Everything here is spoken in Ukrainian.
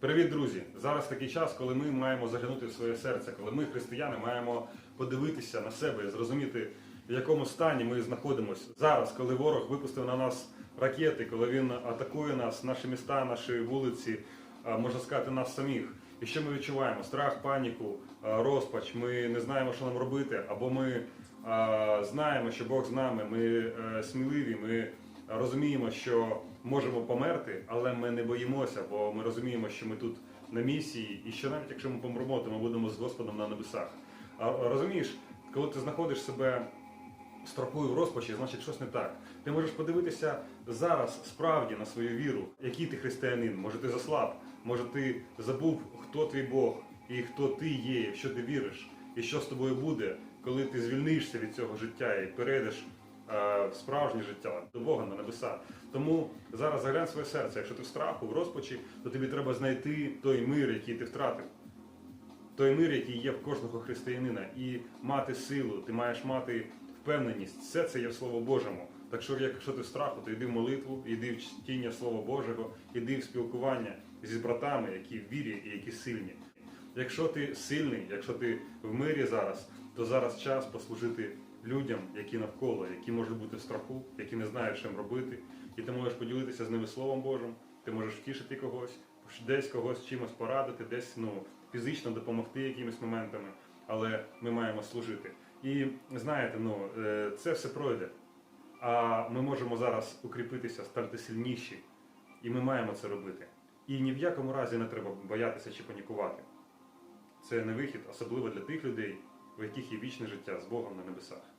Привіт, друзі! Зараз такий час, коли ми маємо заглянути в своє серце, коли ми, християни, маємо подивитися на себе і зрозуміти, в якому стані ми знаходимося зараз, коли ворог випустив на нас ракети, коли він атакує нас, наші міста, наші вулиці, можна сказати, нас самих. І що ми відчуваємо? Страх, паніку, розпач. Ми не знаємо, що нам робити, або ми знаємо, що Бог з нами. Ми е, сміливі. Ми розуміємо, що можемо померти, але ми не боїмося, бо ми розуміємо, що ми тут на місії, і що навіть якщо ми помремо, то ми будемо з Господом на небесах. А розумієш, коли ти знаходиш себе страху в розпачі, значить щось не так. Ти можеш подивитися зараз справді на свою віру, який ти християнин. Може ти заслаб, може ти забув, хто твій Бог і хто ти є, в що ти віриш, і що з тобою буде, коли ти звільнишся від цього життя і перейдеш в справжнє життя до Бога на небеса. Тому зараз заглянь своє серце. Якщо ти в страху, в розпачі, то тобі треба знайти той мир, який ти втратив. Той мир, який є в кожного християнина, і мати силу, ти маєш мати впевненість. Все це є в Слово Божому. Так що, якщо ти в страху, то йди в молитву, йди в чтіння Слова Божого, йди в спілкування зі братами, які в вірі і які сильні. Якщо ти сильний, якщо ти в мирі зараз, то зараз час послужити людям, які навколо, які можуть бути в страху, які не знають, чим робити, і ти можеш поділитися з ними Словом Божим, ти можеш втішити когось, десь когось чимось порадити, десь ну, фізично допомогти якимись моментами, але ми маємо служити. І знаєте, ну е, це все пройде. А ми можемо зараз укріпитися, стати сильніші, і ми маємо це робити. І ні в якому разі не треба боятися чи панікувати. Це не вихід, особливо для тих людей, у яких є вічне життя з Богом на небесах.